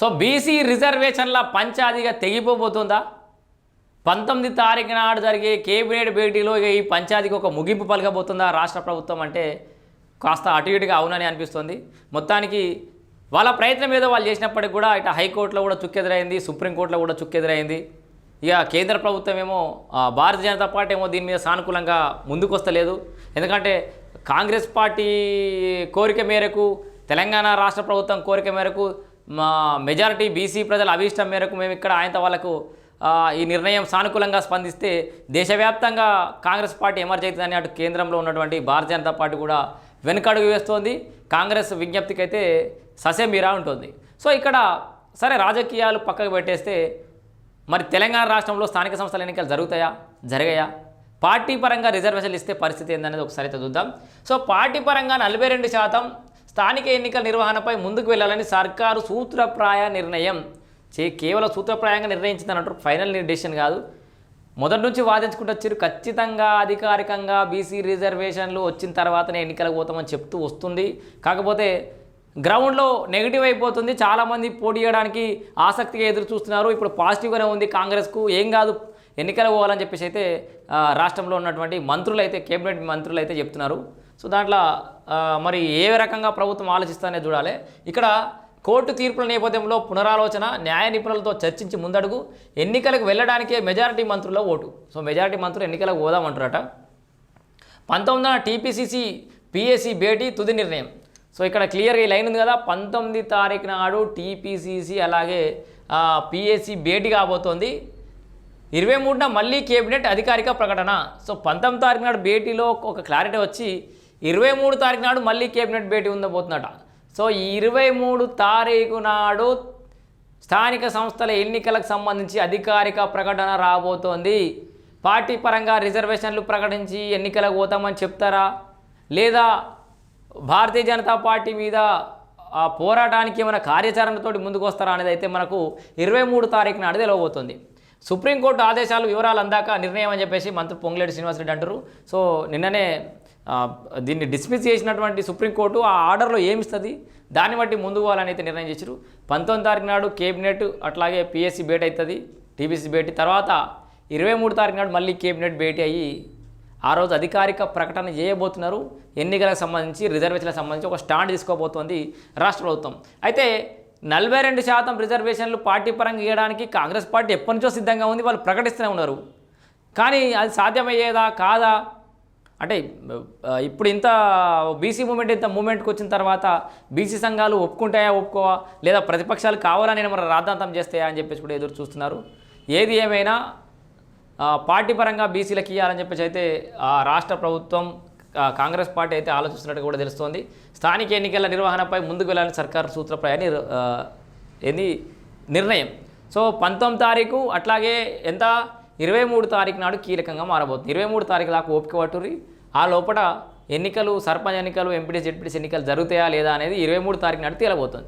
So BC రిజర్వేషన్ల పంచాదిగా తెగిపోబోతుందా? పంతొమ్మిది తారీఖు నాడు జరిగే కేబినెట్ భేటీలో ఇక ఈ పంచాయతీకి ఒక ముగింపు పలకబోతుందా రాష్ట్ర ప్రభుత్వం అంటే కాస్త అటు ఇటుగా అవునని అనిపిస్తుంది. మొత్తానికి వాళ్ళ ప్రయత్నం ఏదో వాళ్ళు చేసినప్పటికి కూడా ఇటు హైకోర్టులో కూడా చుక్కెదురైంది సుప్రీంకోర్టులో కూడా చుక్కెదురైంది. ఇక కేంద్ర ప్రభుత్వం ఏమో భారతీయ జనతా పార్టీ ఏమో దీని మీద సానుకూలంగా ముందుకొస్తలేదు. ఎందుకంటే కాంగ్రెస్ పార్టీ కోరిక మేరకు తెలంగాణ రాష్ట్ర ప్రభుత్వం కోరిక మేరకు మా మెజారిటీ బీసీ ప్రజల అభీష్టం మేరకు మేము ఇక్కడ ఆయనతో వాళ్ళకు ఈ నిర్ణయం సానుకూలంగా స్పందిస్తే దేశవ్యాప్తంగా కాంగ్రెస్ పార్టీ ఎమర్జ్ అవుతుందని అటు కేంద్రంలో ఉన్నటువంటి భారతీయ జనతా పార్టీ కూడా వెనుకడుగు వేస్తోంది. కాంగ్రెస్ విజ్ఞప్తికి అయితే ససేమీరా ఉంటుంది. సో ఇక్కడ సరే రాజకీయాలు పక్కకు పెట్టేస్తే మరి తెలంగాణ రాష్ట్రంలో స్థానిక సంస్థల ఎన్నికలు జరుగుతాయా? జరిగాయా? పార్టీ పరంగా రిజర్వేషన్లు ఇస్తే పరిస్థితి ఏందనేది ఒకసారి అయితే చూద్దాం. సో పార్టీ పరంగా నలభై రెండు శాతం స్థానిక ఎన్నికల నిర్వహణపై ముందుకు వెళ్ళాలని సర్కారు సూత్రప్రాయ నిర్ణయం. చే కేవలం సూత్రప్రాయంగా నిర్ణయించిందన్నట్టు అంటారు. ఫైనల్ డెసిషన్ కాదు. మొదటి నుంచి వాదించుకుంటూ వచ్చారు. ఖచ్చితంగా అధికారికంగా బీసీ రిజర్వేషన్లు వచ్చిన తర్వాతనే ఎన్నికలకు పోతామని చెప్తూ వస్తుంది. కాకపోతే గ్రౌండ్లో నెగిటివ్ అయిపోతుంది. చాలామంది పోటీ చేయడానికి ఆసక్తిగా ఎదురు చూస్తున్నారు. ఇప్పుడు పాజిటివ్గానే ఉంది కాంగ్రెస్కు. ఏం కాదు. ఎన్నికలు పోవాలని చెప్పేసి అయితే రాష్ట్రంలో ఉన్నటువంటి మంత్రులు అయితే కేబినెట్ మంత్రులు అయితే చెప్తున్నారు. సో దాంట్లో మరి ఏ రకంగా ప్రభుత్వం ఆలోచిస్తానే చూడాలి. ఇక్కడ కోర్టు తీర్పుల నేపథ్యంలో పునరాలోచన న్యాయ నిపుణులతో చర్చించి ముందడుగు ఎన్నికలకు వెళ్ళడానికే మెజారిటీ మంత్రుల ఓటు. సో మెజారిటీ మంత్రులు ఎన్నికలకు పోదామంటారట పంతొమ్మిదిన టీపీసీసీ పిఎస్సి భేటీ తుది నిర్ణయం. సో ఇక్కడ క్లియర్గా ఈ లైన్ ఉంది కదా పంతొమ్మిది తారీఖు నాడు టీపీసీసీ అలాగే పిఎస్సి భేటీ కాబోతోంది. ఇరవై మూడున మళ్ళీ కేబినెట్ అధికారిక ప్రకటన. సో పంతొమ్మిది తారీఖు నాడు భేటీలో ఒక క్లారిటీ వచ్చి ఇరవై మూడు తారీఖు నాడు మళ్ళీ కేబినెట్ భేటీ ఉండబోతుందట. సో ఈ ఇరవై మూడు తారీఖు నాడు స్థానిక సంస్థల ఎన్నికలకు సంబంధించి అధికారిక ప్రకటన రాబోతోంది. పార్టీ పరంగా రిజర్వేషన్లు ప్రకటించి ఎన్నికలకు పోతామని చెప్తారా? లేదా భారతీయ జనతా పార్టీ మీద ఆ పోరాటానికి ఏమైనా కార్యాచరణతోటి ముందుకు వస్తారా అనేది అయితే మనకు ఇరవై మూడు తారీఖు నాడు తెలియబోతుంది సుప్రీంకోర్టు ఆదేశాలు వివరాలు అందాక నిర్ణయం అని చెప్పేసి మంత్రి పొంగులేటి శ్రీనివాసరెడ్డి అంటారు సో నిన్ననే దీన్ని డిస్మిస్ చేసినటువంటి సుప్రీంకోర్టు ఆ ఆర్డర్లో ఏమిస్తుంది? దాన్ని బట్టి ముందు పోవాలని అయితే నిర్ణయం చేశారు పంతొమ్మిది తారీఖు నాడు కేబినెట్ అట్లాగే పిఎస్సి భేటీ అవుతుంది టీబీసీ భేటీ. తర్వాత ఇరవై మూడు తారీఖు నాడు మళ్ళీ కేబినెట్ భేటీ అయ్యి ఆ రోజు అధికారిక ప్రకటన చేయబోతున్నారు. ఎన్నికలకు సంబంధించి రిజర్వేషన్లకు సంబంధించి ఒక స్టాండ్ తీసుకోబోతోంది రాష్ట్ర ప్రభుత్వం. అయితే నలభై రెండు శాతం రిజర్వేషన్లు పార్టీ పరంగా ఇవ్వడానికి కాంగ్రెస్ పార్టీ ఎప్పటి నుంచో సిద్ధంగా ఉంది వాళ్ళు ప్రకటిస్తూనే ఉన్నారు. కానీ అది సాధ్యమయ్యేదా కాదా? అంటే ఇప్పుడు ఇంత బీసీ మూమెంట్ ఇంత మూమెంట్కి వచ్చిన తర్వాత బీసీ సంఘాలు ఒప్పుకుంటాయా ఒప్పుకోవా? లేదా ప్రతిపక్షాలు కావాలని మన రాద్ధాంతం చేస్తాయా అని చెప్పేసి కూడా ఎదురు చూస్తున్నారు. ఏది ఏమైనా పార్టీ పరంగా బీసీలకు ఇవ్వాలని చెప్పేసి అయితే ఆ రాష్ట్ర ప్రభుత్వం కాంగ్రెస్ పార్టీ అయితే ఆలోచిస్తున్నట్టు కూడా తెలుస్తోంది. స్థానిక ఎన్నికల నిర్వహణపై ముందుకు వెళ్ళాలని సర్కారు సూత్రప్రాయాన్ని ఆ, ఏంది నిర్ణయం. సో పంతొమ్మిది తారీఖు అట్లాగే ఎంత ఇరవై మూడు తారీఖు నాడు కీలకంగా మారబోతుంది. ఇరవై మూడు తారీఖు దాకా ఓపిక పట్టుర్రి. ఆ లోపల ఎన్నికలు సర్పంచ్ ఎన్నికలు ఎంపీడీస్ జెడ్పీడీస్ ఎన్నికలు జరుగుతాయా లేదా అనేది ఇరవై మూడు తారీఖు నాడు తేలబోతుంది.